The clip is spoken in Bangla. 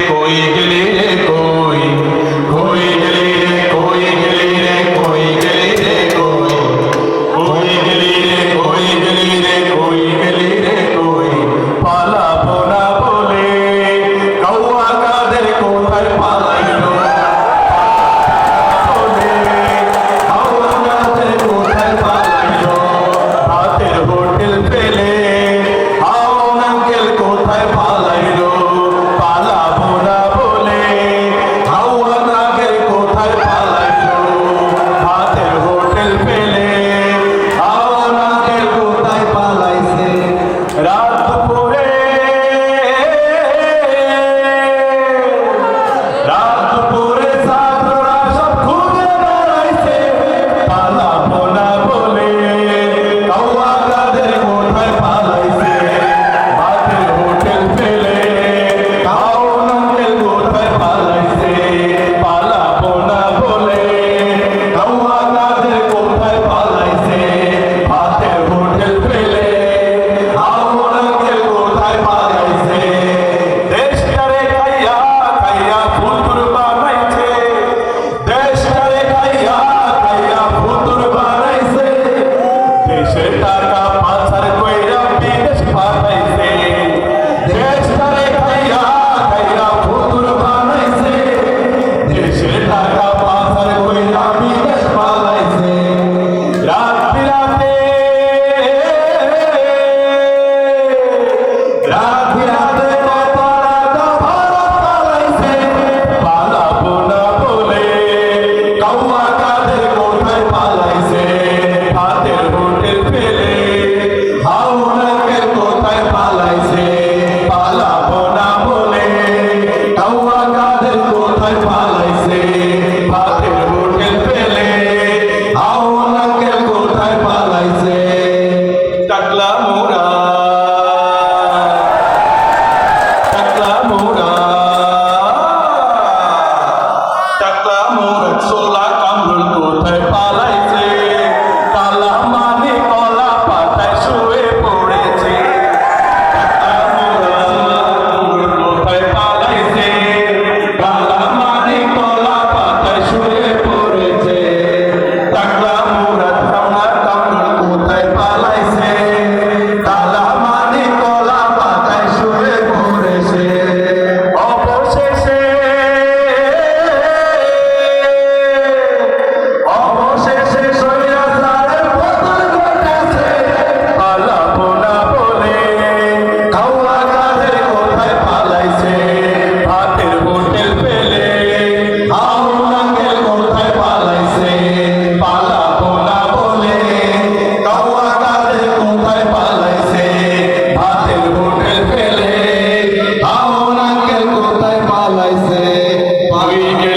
কই গেলে কালামু রসুল্লাহ কামরুল কোথায় পালা? Вы